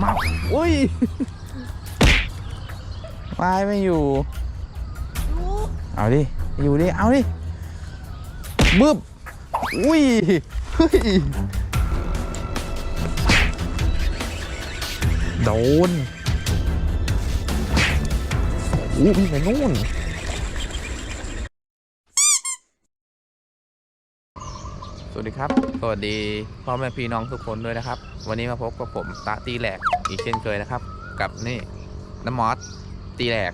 มาอุ้ย วายไม่อยู่ เอาดิ อยู่ดิ เอาดิบึบอุ้ยเฮ้ย โดนอู้มีไปนู่น วัสดีครับ สวัสดีพ่อแม่พี่น้องทุกคนด้วยนะครับ วันนี้มาพบกับผมตะตีแหลกอีกเช่นเคยนะครับ กับนี่น้ำมอสตีแหลก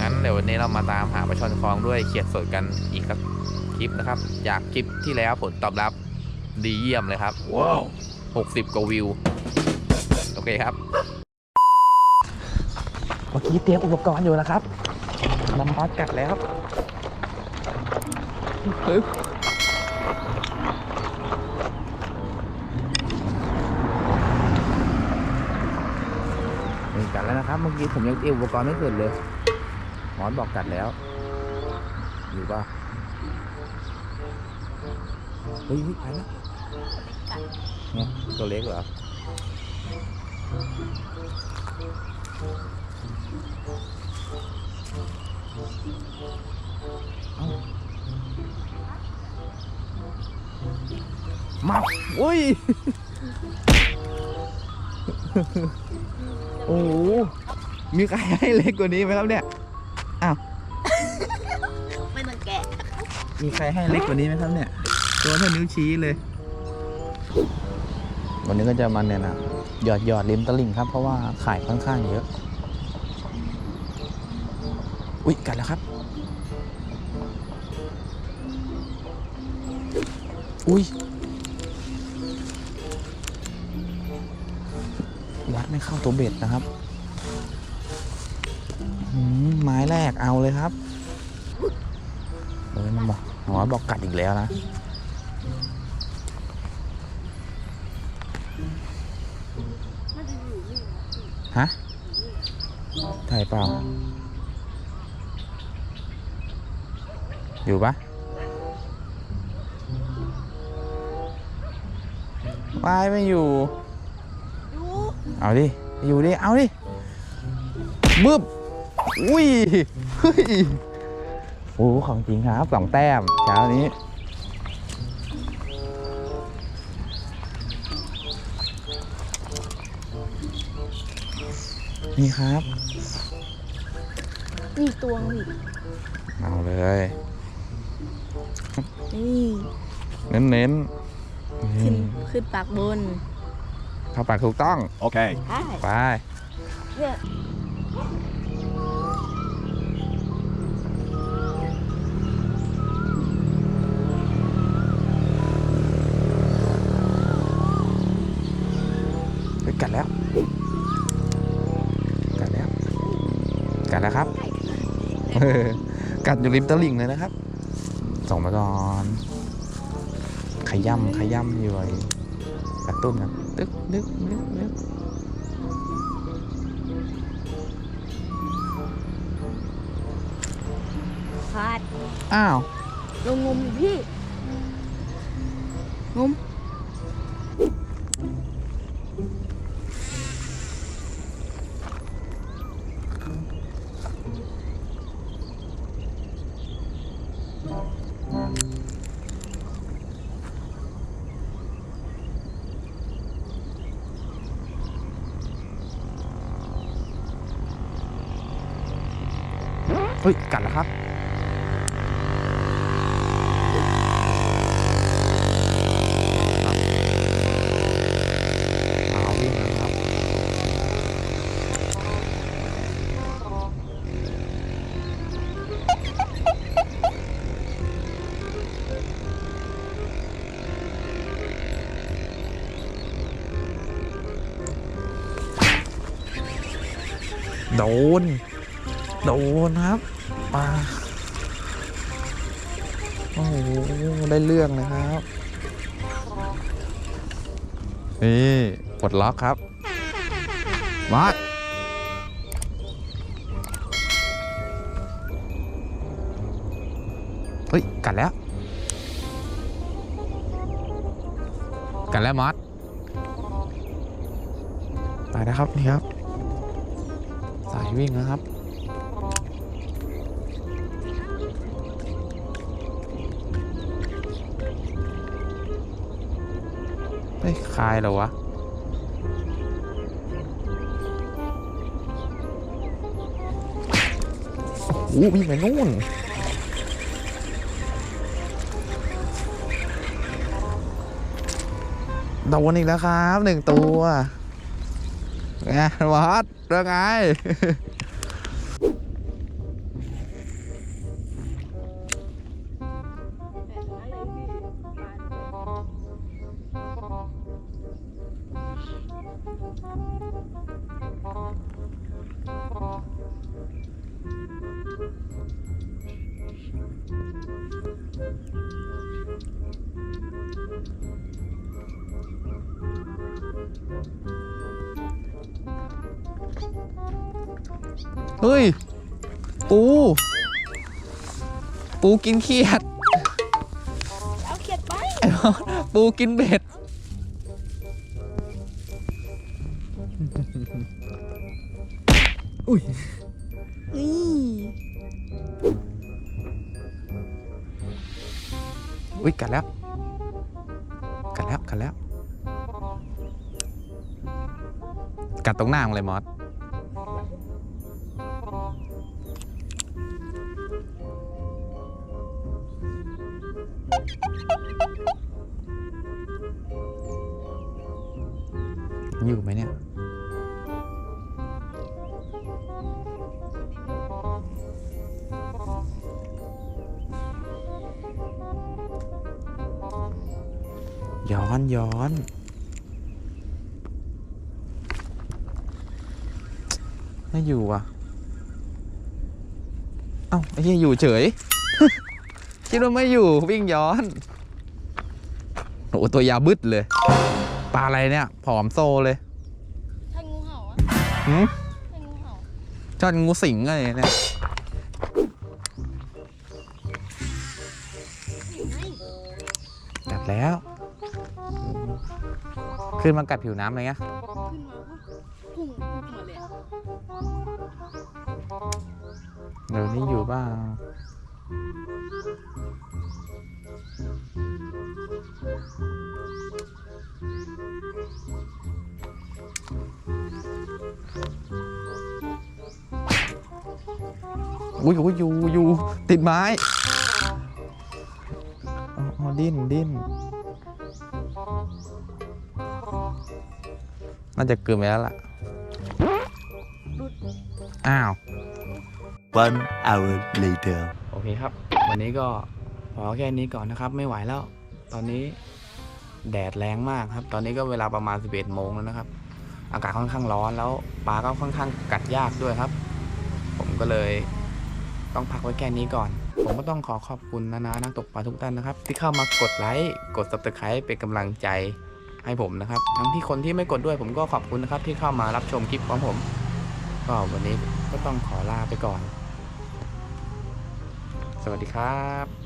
งั้นเดี๋ยววันนี้เรามาตามหาปลาช่อนคลองด้วยเขียดสดกันอีกสักคลิปนะครับ จากคลิปที่แล้วผลตอบรับดีเยี่ยมเลยครับ ว้าว60กว่าวิว โอเคครับ เมื่อกี้เตรียมอุปกรณ์อยู่แล้วครับน้ำมอสกัดแล้วปึ๊บ มีกัด แล้วนะครับ เมื่อกี้ผมยังเตรียมอุปกรณ์ไม่เสร็จเลยหมอนบอกกัดแล้ว อยู่ป่ะเฮ้ยไปแล้วเนี่ยตัวเล็กเหรออ้ามาอุ้ย โอ้โหมีใครให้เล็กกว่านี้ไหมครับเนี่ยไม่ต้องแกะมีใครให้เล็กกว่านี้ไหมครับเนี่ย ตัวเท่านิ้วชี้เลย วันนี้ก็จะมาเนี่ยนะหยอดหยอดริมตลิ่งครับ เพราะว่าขายค่อนข้างเยอะ อุ๊ย กัดแล้วครับ อุ๊ย ไม่เข้าตัวเบ็ดนะครับอืมไม้แรกเอาเลยครับเออมันบอกหมอบอกกัดอีกแล้วนะน่าจะอยู่นี่ฮะใช่เปล่า อยู่ปะวายไม่อยู่ เอาดิ อยู่ดิ เอาดิ บึ้บ อุ้ย เฮ้ย โอ้โหของจริงครับสองแต้ม เช้านี้ นี่ครับนี่ตัวนี่เอาเลย นี่ เน้นเน้นๆขึ้นนี่ขึ้นปากบน เข้าปากถูกต้อง Okay. ใช่ไปเนี่ยไปกัดแล้ว กัดแล้ว กัดแล้วครับเออกัดอยู่ริมตลิ่งเลยนะครับ ส่งมาก่อน ขย่ำขย่ำอยู่ไอ้กระตุ้นครับ ตึกนึกนึกนึกขาดอ้าวลงงมอยู่พี่ งม เฮ้ย กัดแล้วครับโดน โดนครับปลาโอ้โหได้เรื่องเลยครับนี่ปลดล็อกครับมาเฮ้ย กัดแล้ว กัดแล้วมอสไปนะครับ นี่ครับ สายวิ่งนะครับ ไม่คลายเหรอวะโอ้วิ่งไปนู่นโดนอีกแล้วครับหนึ่งตัวไงวัดเรื่องไง เฮ้ย ปู ปูกินเขียด เอาเขียดไป ปูกินเบ็ด อุ้ยนี่อุ้ยกัดแล้ว กัดแล้ว กัดแล้ว กัดตรงหน้ามึงเลยมอส ย้อนย้อนไม่อยู่อะ เอ้าไอ้เหี้ยอยู่เฉย คิดว่าไม่อยู่วิ่งย้อน โอ้โหตัวยาวบึดเลย ปลาอะไรเนี่ยผอมโซเลยใช่งูเห่าอะหืมใช่งูเห่าจอนงูสิงอะไรเนี่ยกัดแล้ว ขึ้นมากัดผิวน้ำอะไรเงี้ย ขึ้นมาก็พุ่งมาเลยอะเดี๋ยวนี้อยู่บ้างอุ้ยอุ้ยอยู่อยู่ติดไม้อ๋อดิ้นดิ้น น่าจะเกินไปแล้วล่ะ อ้าว One hour later. โอเคครับ วันนี้ก็พอแค่นี้ก่อนนะครับ ไม่ไหวแล้ว ตอนนี้แดดแรงมากครับ ตอนนี้ก็เวลาประมาณ 11โมงแล้วนะครับ อากาศค่อนข้างร้อนแล้วปลาก็ค่อนข้างกัดยากด้วยครับ ผมก็เลยต้องพักไว้แค่นี้ก่อน ผมก็ต้องขอขอบคุณนานานักตกปลาทุกท่านนะครับ ที่เข้ามากดไลค์ กด subscribe เป็นกำลังใจ ให้ผมนะครับ ทั้งที่คนที่ไม่กดด้วยผมก็ขอบคุณนะครับ ที่เข้ามารับชมคลิปของผม ก็วันนี้ก็ต้องขอลาไปก่อน สวัสดีครับ